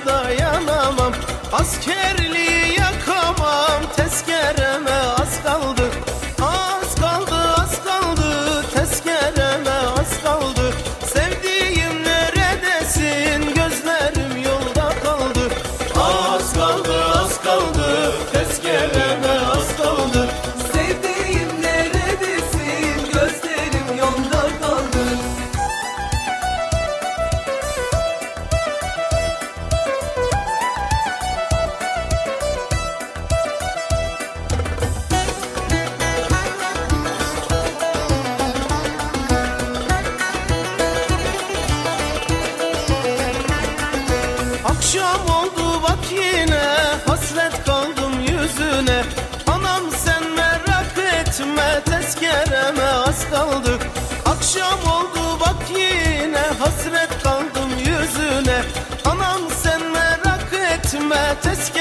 adaya Akşam oldu bak yine hasret kaldım yüzüne. Anam sen merak etme tezkereme az kaldı. Akşam oldu bak yine hasret kaldım yüzüne. Anam sen merak etme tezkereme